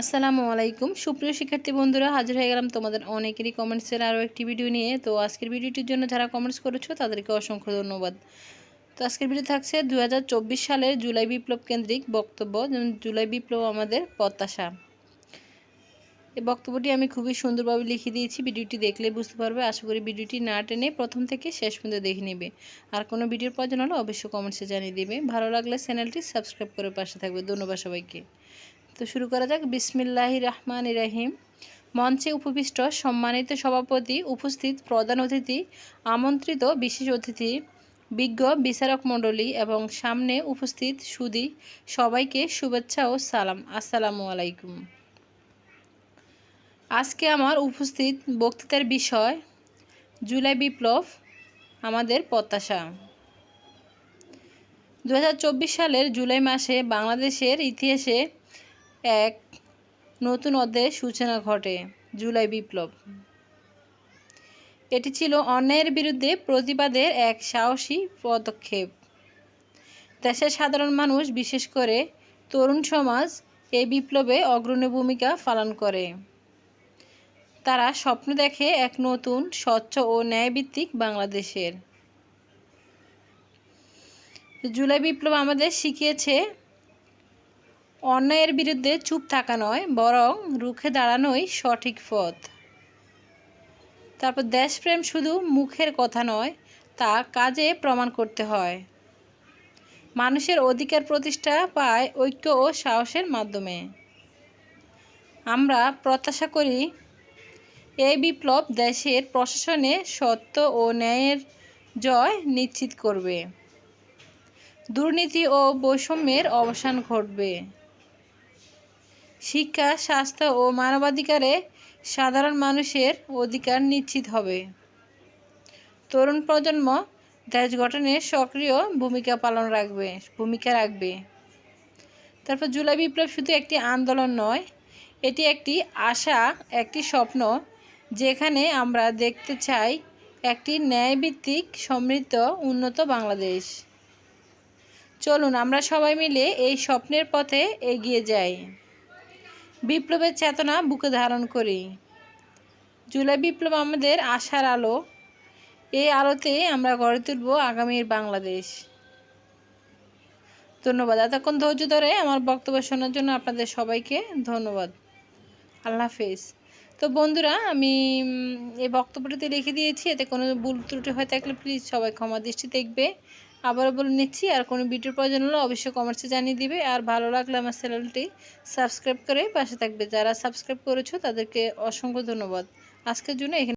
আসসালামু আলাইকুম। সুপ্রিয় শিক্ষার্থী বন্ধুরা, হাজির হয়ে গেলাম তোমাদের অনেকেরই কমেন্টসের আরও একটি ভিডিও নিয়ে। তো আজকের ভিডিওটির জন্য যারা কমেন্টস করেছ, তাদেরকে অসংখ্য ধন্যবাদ। তো আজকের ভিডিও থাকছে দু হাজার চব্বিশ সালের জুলাই বিপ্লব কেন্দ্রিক বক্তব্য, যেমন জুলাই বিপ্লব আমাদের প্রত্যাশা। এই বক্তব্যটি আমি খুবই সুন্দরভাবে লিখে দিয়েছি, ভিডিওটি দেখলে বুঝতে পারবে। আশা করি ভিডিওটি না টেনে প্রথম থেকে শেষ পর্যন্ত দেখে নেবে। আর কোনো ভিডিওর প্রয়োজন হলে অবশ্যই কমেন্টসে জানিয়ে দেবে। ভালো লাগলে চ্যানেলটি সাবস্ক্রাইব করে পাশে থাকবে। ধন্যবাদ সবাইকে। তো শুরু করা যাক। বিসমিল্লাহি রহমান ইরাহিম মঞ্চে উপবিষ্ট সম্মানিত সভাপতি, উপস্থিত প্রধান অতিথি, আমন্ত্রিত বিশেষ অতিথি, বিজ্ঞ বিচারক মণ্ডলী এবং সামনে উপস্থিত সুদী, সবাইকে শুভেচ্ছা ও সালাম। আসসালামু আলাইকুম। আজকে আমার উপস্থিত বক্তৃতার বিষয়, জুলাই বিপ্লব, আমাদের প্রত্যাশা। দু হাজার চব্বিশ সালের জুলাই মাসে বাংলাদেশের ইতিহাসে এক নতুন অধ্যায়ের সূচনা ঘটে জুলাই বিপ্লব। এটি ছিল অন্যায়ের বিরুদ্ধে প্রতিবাদের এক সাহসী পদক্ষেপ। দেশের সাধারণ মানুষ, বিশেষ করে তরুণ সমাজ, এই বিপ্লবে অগ্রণী ভূমিকা পালন করে। তারা স্বপ্ন দেখে এক নতুন, স্বচ্ছ ও ন্যায়ভিত্তিক বাংলাদেশের। জুলাই বিপ্লব আমাদের শিখিয়েছে অন্যায়ের বিরুদ্ধে চুপ থাকা নয়, বরং রুখে দাঁড়ানোই সঠিক পথ। তারপর দেশপ্রেম শুধু মুখের কথা নয়, তা কাজে প্রমাণ করতে হয়। মানুষের অধিকার প্রতিষ্ঠা পায় ঐক্য ও সাহসের মাধ্যমে। আমরা প্রত্যাশা করি এই বিপ্লব দেশের প্রশাসনে সত্য ও ন্যায়ের জয় নিশ্চিত করবে। দুর্নীতি ও বৈষম্যের অবসান ঘটবে। শিক্ষা, স্বাস্থ্য ও মানবাধিকারে সাধারণ মানুষের অধিকার নিশ্চিত হবে। তরুণ প্রজন্ম দেশ গঠনে সক্রিয় ভূমিকা পালন রাখবে, ভূমিকা রাখবে। তারপর জুলাই বিপ্লব শুধু একটি আন্দোলন নয়, এটি একটি আশা, একটি স্বপ্ন, যেখানে আমরা দেখতে চাই একটি ন্যায়ভিত্তিক, সমৃদ্ধ, উন্নত বাংলাদেশ। চলুন, আমরা সবাই মিলে এই স্বপ্নের পথে এগিয়ে যাই। বিপ্লবের চেতনা বুকে ধারণ করি। জুলাই বিপ্লব আমাদের আশার আলো। এই আলোতে আমরা গড়ে তুলব আগামীর বাংলাদেশ। ধন্যবাদ। এতক্ষণ ধৈর্য ধরে আমার বক্তব্য শোনার জন্য আপনাদের সবাইকে ধন্যবাদ। আল্লাহ হাফেজ। তো বন্ধুরা, আমি এই বক্তব্যটিতে লিখে দিয়েছি। এতে কোনো ভুল ত্রুটি হয়ে থাকলে প্লিজ সবাই ক্ষমা দৃষ্টি দেখবে। আবারও বলে নিচ্ছি, আর কোনো ভিডিওর প্রয়োজন হলে অবশ্যই কমেন্টসে জানিয়ে দিবে। আর ভালো লাগলে আমার চ্যানেলটি সাবস্ক্রাইব করে পাশে থাকবে। যারা সাবস্ক্রাইব করেছ তাদেরকে অসংখ্য ধন্যবাদ। আজকের জন্য এখানে